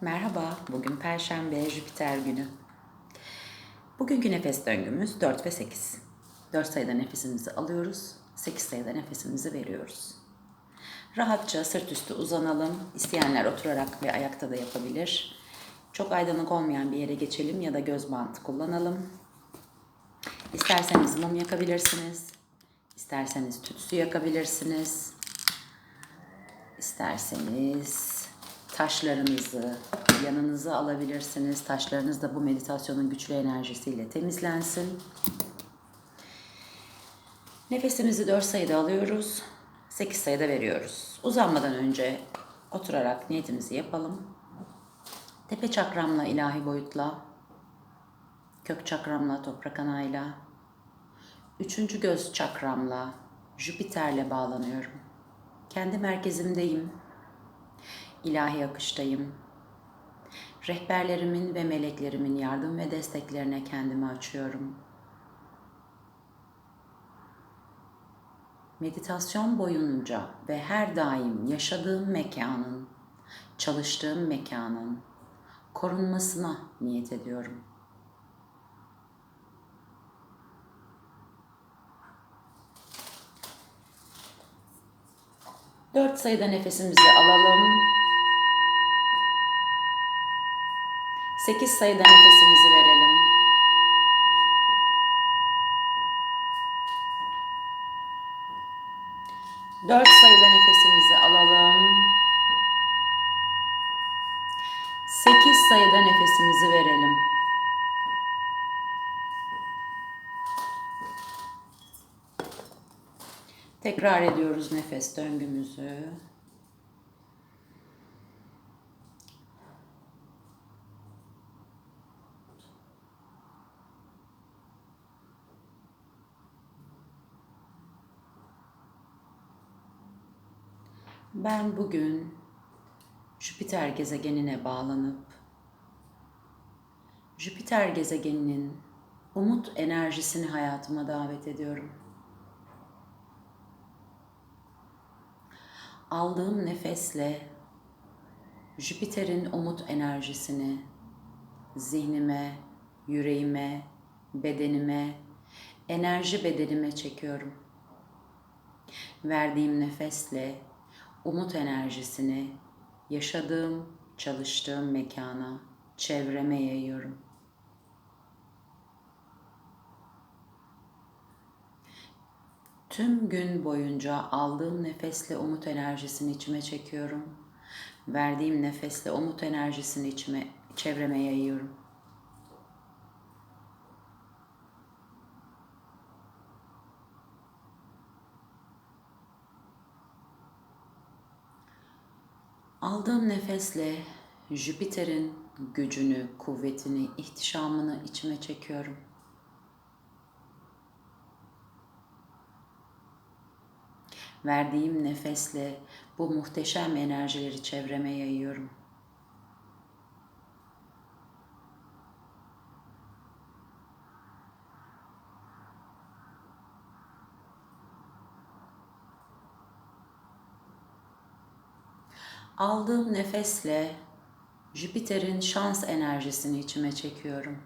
Merhaba, bugün Perşembe, Jüpiter günü. Bugünkü nefes döngümüz 4 ve 8. 4 sayıda nefesimizi alıyoruz, 8 sayıda nefesimizi veriyoruz. Rahatça sırt üstü uzanalım. İsteyenler oturarak ve ayakta da yapabilir. Çok aydınlık olmayan bir yere geçelim ya da göz bantı kullanalım. İsterseniz mum yakabilirsiniz. İsterseniz tütsü yakabilirsiniz. İsterseniz taşlarınızı yanınıza alabilirsiniz. Taşlarınız da bu meditasyonun güçlü enerjisiyle temizlensin. Nefesimizi 4 sayıda alıyoruz. 8 sayıda veriyoruz. Uzanmadan önce oturarak niyetimizi yapalım. Tepe çakramla ilahi boyutla, kök çakramla toprak anayla, üçüncü göz çakramla Jüpiter'le bağlanıyorum. Kendi merkezimdeyim. İlahi akıştayım. Rehberlerimin ve meleklerimin yardım ve desteklerine kendimi açıyorum. Meditasyon boyunca ve her daim yaşadığım mekanın, çalıştığım mekanın korunmasına niyet ediyorum. Dört sayıda nefesimizi alalım. Sekiz sayıda nefesimizi verelim. Dört sayıda nefesimizi alalım. Sekiz sayıda nefesimizi verelim. Tekrar ediyoruz nefes döngümüzü. Ben bugün Jüpiter gezegenine bağlanıp Jüpiter gezegeninin umut enerjisini hayatıma davet ediyorum. Aldığım nefesle Jüpiter'in umut enerjisini zihnime, yüreğime, bedenime, enerji bedenime çekiyorum. Verdiğim nefesle umut enerjisini yaşadığım, çalıştığım mekana, çevreme yayıyorum. Tüm gün boyunca aldığım nefesle umut enerjisini içime çekiyorum. Verdiğim nefesle umut enerjisini içime, çevreme yayıyorum. Aldığım nefesle Jüpiter'in gücünü, kuvvetini, ihtişamını içime çekiyorum. Verdiğim nefesle bu muhteşem enerjileri çevreme yayıyorum. Aldığım nefesle Jüpiter'in şans enerjisini içime çekiyorum.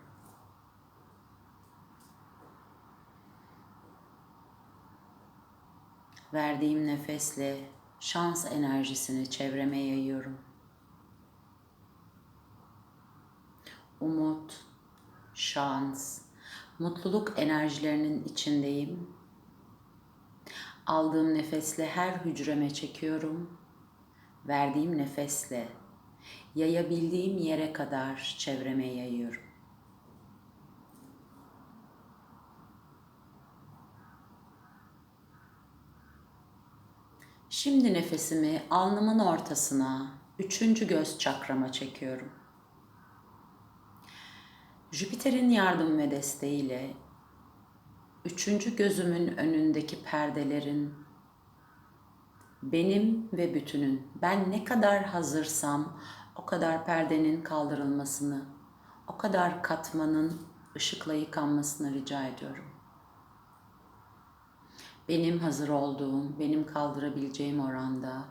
Verdiğim nefesle şans enerjisini çevreme yayıyorum. Umut, şans, mutluluk enerjilerinin içindeyim. Aldığım nefesle her hücreme çekiyorum. Verdiğim nefesle yayabildiğim yere kadar çevreme yayıyorum. Şimdi nefesimi alnımın ortasına, üçüncü göz çakrama çekiyorum. Jüpiter'in yardım ve desteğiyle üçüncü gözümün önündeki perdelerin benim ve bütünün ben ne kadar hazırsam o kadar perdenin kaldırılmasını, o kadar katmanın ışıkla yıkanmasını rica ediyorum. Benim hazır olduğum, benim kaldırabileceğim oranda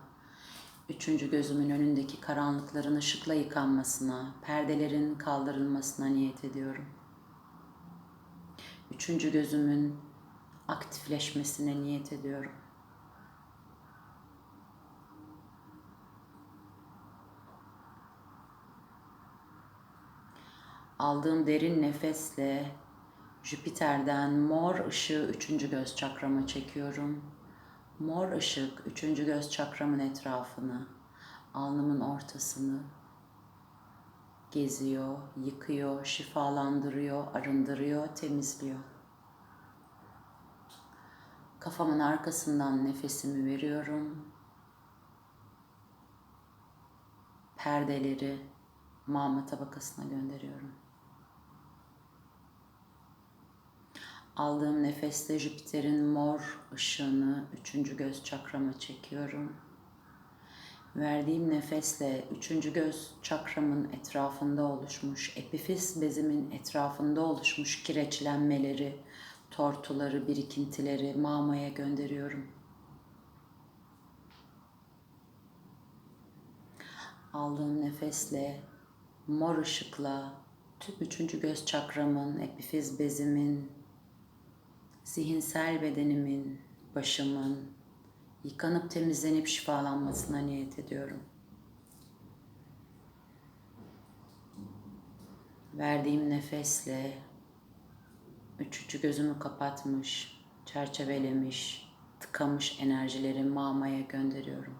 Üçüncü gözümün önündeki karanlıkların ışıkla yıkanmasına, perdelerin kaldırılmasına niyet ediyorum. Üçüncü gözümün aktifleşmesine niyet ediyorum. Aldığım derin nefesle Jüpiter'den mor ışığı üçüncü göz çakrama çekiyorum. Mor ışık üçüncü göz çakramın etrafını, alnımın ortasını geziyor, yıkıyor, şifalandırıyor, arındırıyor, temizliyor. Kafamın arkasından nefesimi veriyorum. Perdeleri mama tabakasına gönderiyorum. Aldığım nefeste Jüpiter'in mor ışığını üçüncü göz çakrama çekiyorum. Verdiğim nefesle üçüncü göz çakramın etrafında oluşmuş, epifiz bezimin etrafında oluşmuş kireçlenmeleri, tortuları, birikintileri mamaya gönderiyorum. Aldığım nefesle mor ışıkla tüm üçüncü göz çakramın, epifiz bezimin, zihinsel bedenimin, başımın yıkanıp temizlenip şifalanmasına niyet ediyorum. Verdiğim nefesle üçüncü gözümü kapatmış, çerçevelemiş, tıkamış enerjileri mamaya gönderiyorum.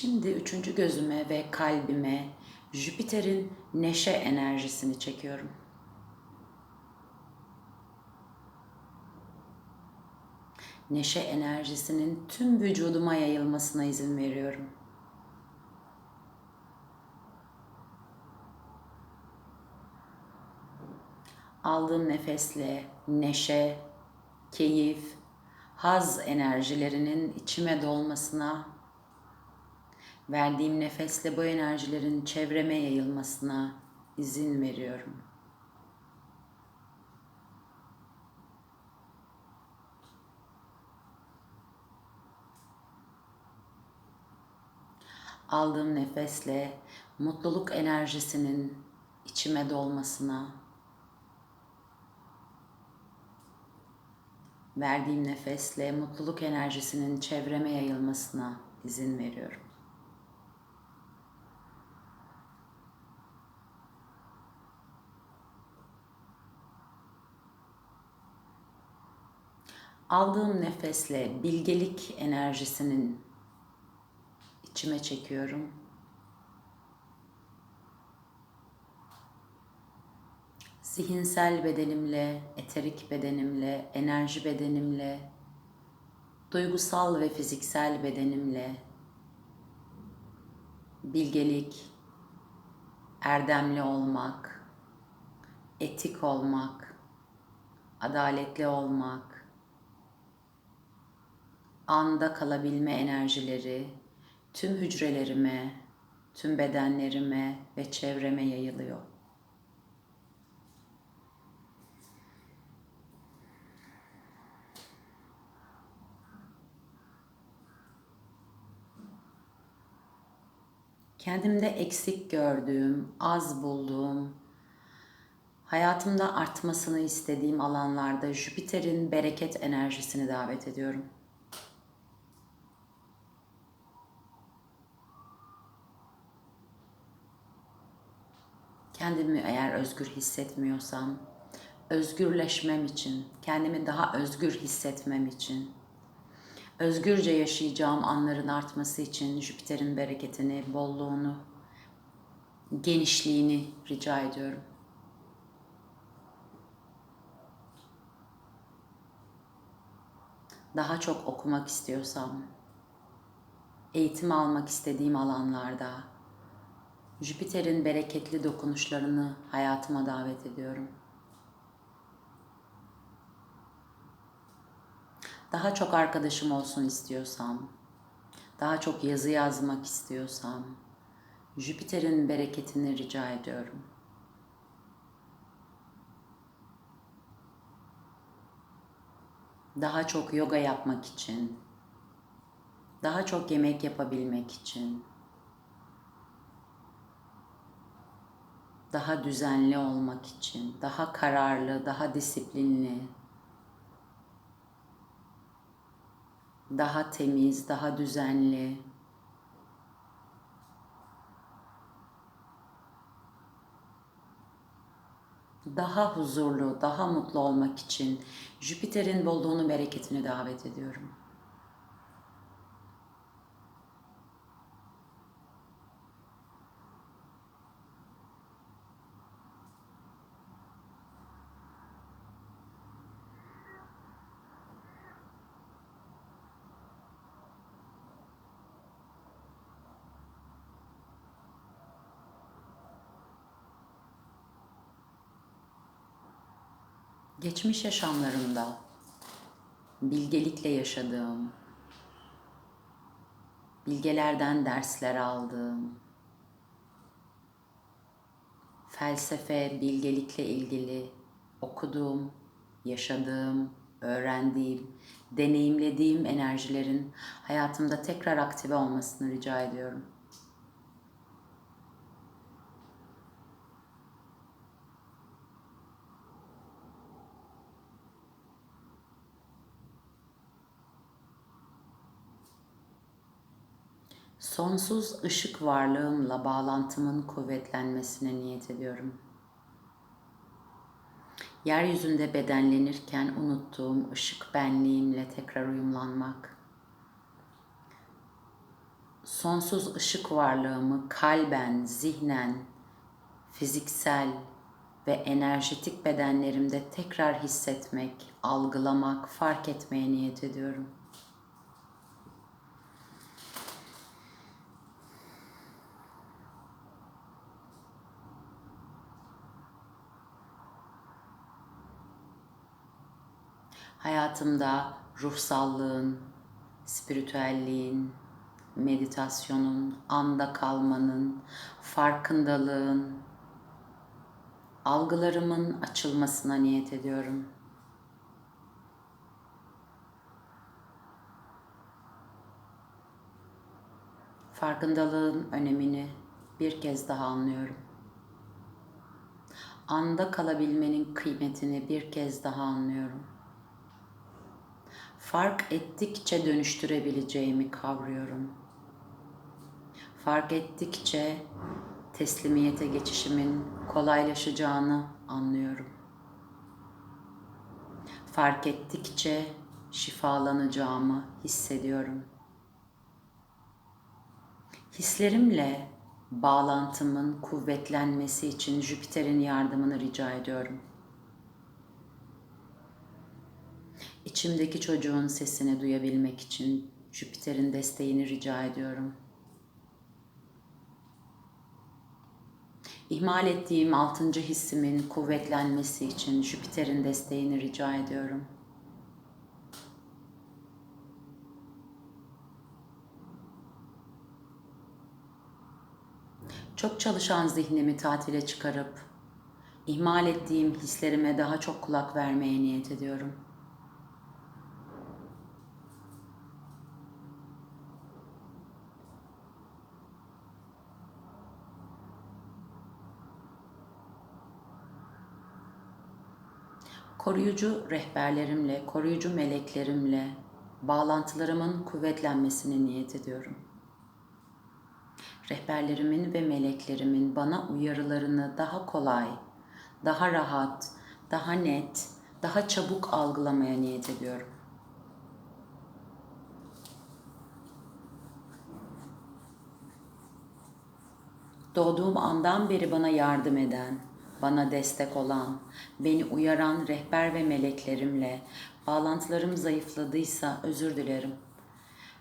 Şimdi üçüncü gözüme ve kalbime Jüpiter'in neşe enerjisini çekiyorum. Neşe enerjisinin tüm vücuduma yayılmasına izin veriyorum. Aldığım nefesle neşe, keyif, haz enerjilerinin içime dolmasına Verdiğim nefesle bu enerjilerin çevreme yayılmasına izin veriyorum. Aldığım nefesle mutluluk enerjisinin içime dolmasına, verdiğim nefesle mutluluk enerjisinin çevreme yayılmasına izin veriyorum. Aldığım nefesle bilgelik enerjisinin içime çekiyorum. Zihinsel bedenimle, eterik bedenimle, enerji bedenimle, duygusal ve fiziksel bedenimle bilgelik, erdemli olmak, etik olmak, adaletli olmak, anda kalabilme enerjileri tüm hücrelerime, tüm bedenlerime ve çevreme yayılıyor. Kendimde eksik gördüğüm, az bulduğum, hayatımda artmasını istediğim alanlarda Jüpiter'in bereket enerjisini davet ediyorum. Kendimi eğer özgür hissetmiyorsam, özgürleşmem için, kendimi daha özgür hissetmem için, özgürce yaşayacağım anların artması için Jüpiter'in bereketini, bolluğunu, genişliğini rica ediyorum. Daha çok okumak istiyorsam, eğitim almak istediğim alanlarda, Jüpiter'in bereketli dokunuşlarını hayatıma davet ediyorum. Daha çok arkadaşım olsun istiyorsam, daha çok yazı yazmak istiyorsam Jüpiter'in bereketini rica ediyorum. Daha çok yoga yapmak için, daha çok yemek yapabilmek için, daha düzenli olmak için, daha kararlı, daha disiplinli, daha temiz, daha düzenli, daha huzurlu, daha mutlu olmak için Jüpiter'in bolluğunu, bereketini davet ediyorum. Geçmiş yaşamlarımda bilgelikle yaşadığım, bilgelerden dersler aldığım, felsefe, bilgelikle ilgili okuduğum, yaşadığım, öğrendiğim, deneyimlediğim enerjilerin hayatımda tekrar aktive olmasını rica ediyorum. Sonsuz ışık varlığımla bağlantımın kuvvetlenmesine niyet ediyorum. Yeryüzünde bedenlenirken unuttuğum ışık benliğimle tekrar uyumlanmak. Sonsuz ışık varlığımı kalben, zihnen, fiziksel ve enerjetik bedenlerimde tekrar hissetmek, algılamak, fark etmeye niyet ediyorum.'' Hayatımda ruhsallığın, spiritüelliğin, meditasyonun, anda kalmanın, farkındalığın, algılarımın açılmasına niyet ediyorum. Farkındalığın önemini bir kez daha anlıyorum. Anda kalabilmenin kıymetini bir kez daha anlıyorum fark ettikçe dönüştürebileceğimi kavruyorum. Fark ettikçe teslimiyete geçişimin kolaylaşacağını anlıyorum. Fark ettikçe şifalanacağımı hissediyorum. Hislerimle bağlantımın kuvvetlenmesi için Jüpiter'in yardımını rica ediyorum. İçimdeki çocuğun sesini duyabilmek için Jüpiter'in desteğini rica ediyorum. İhmal ettiğim altıncı hissimin kuvvetlenmesi için Jüpiter'in desteğini rica ediyorum. Çok çalışan zihnimi tatile çıkarıp ihmal ettiğim hislerime daha çok kulak vermeye niyet ediyorum.'' Koruyucu rehberlerimle, koruyucu meleklerimle bağlantılarımın kuvvetlenmesini niyet ediyorum. Rehberlerimin ve meleklerimin bana uyarılarını daha kolay, daha rahat, daha net, daha çabuk algılamaya niyet ediyorum. Doğduğum andan beri bana yardım eden, bana destek olan, beni uyaran rehber ve meleklerimle bağlantılarım zayıfladıysa özür dilerim.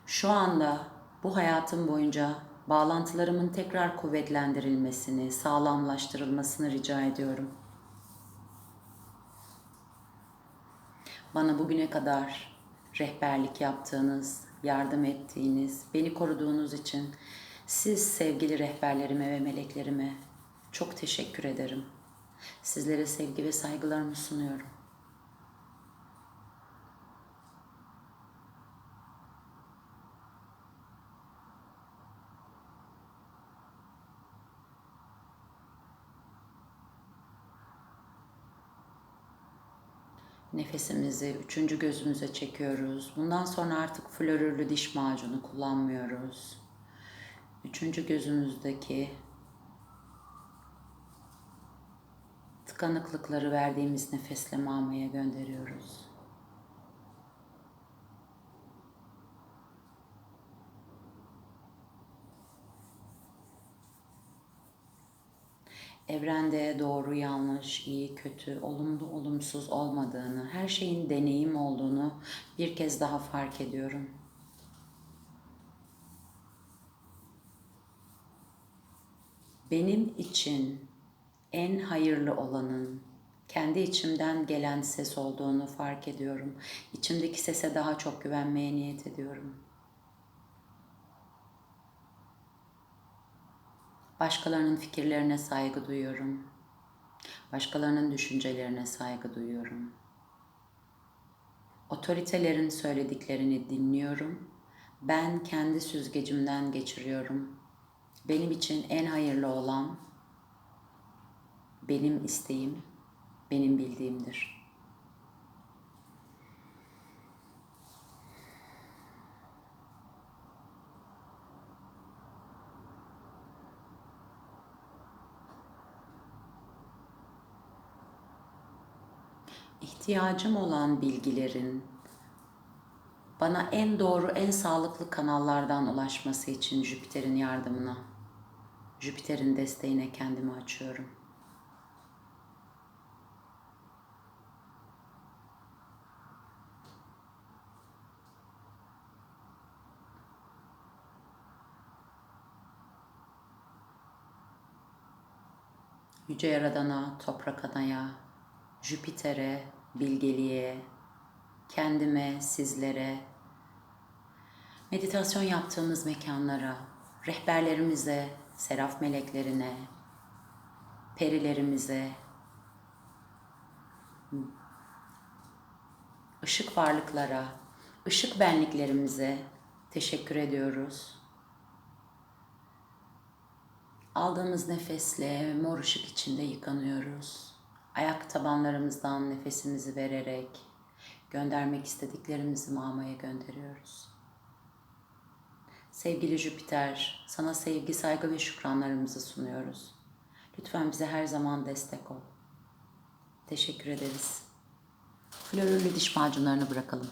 Şu anda bu hayatım boyunca bağlantılarımın tekrar kuvvetlendirilmesini, sağlamlaştırılmasını rica ediyorum. Bana bugüne kadar rehberlik yaptığınız yardım ettiğiniz, beni koruduğunuz için siz sevgili rehberlerime ve meleklerime çok teşekkür ederim. Sizlere sevgi ve saygılarımı sunuyorum. Nefesimizi üçüncü gözümüze çekiyoruz. Bundan sonra artık florürlü diş macunu kullanmıyoruz. Üçüncü gözümüzdeki tıkanıklıkları verdiğimiz nefesle mamaya gönderiyoruz. evrende doğru, yanlış, iyi, kötü, olumlu, olumsuz olmadığını, her şeyin deneyim olduğunu bir kez daha fark ediyorum. Benim için en hayırlı olanın kendi içimden gelen ses olduğunu fark ediyorum. İçimdeki sese daha çok güvenmeye niyet ediyorum. Başkalarının fikirlerine saygı duyuyorum. Başkalarının düşüncelerine saygı duyuyorum. Otoritelerin söylediklerini dinliyorum. Ben kendi süzgecimden geçiriyorum. Benim için en hayırlı olan benim isteğim, benim bildiğimdir. ihtiyacım olan bilgilerin bana en doğru, en sağlıklı kanallardan ulaşması için Jüpiter'in yardımına, Jüpiter'in desteğine kendimi açıyorum. Yüce Yaradan'a, Toprak Ana'ya, Jüpiter'e, bilgeliğe, kendime, sizlere, meditasyon yaptığımız mekanlara, rehberlerimize, seraf meleklerine, perilerimize, ışık varlıklara, ışık benliklerimize teşekkür ediyoruz. Aldığımız nefesle mor ışık içinde yıkanıyoruz. Ayak tabanlarımızdan nefesimizi vererek göndermek istediklerimizi mamaya gönderiyoruz. Sevgili Jüpiter, sana sevgi, saygı ve şükranlarımızı sunuyoruz. Lütfen bize her zaman destek ol. Teşekkür ederiz. Florürlü diş macunlarını bırakalım.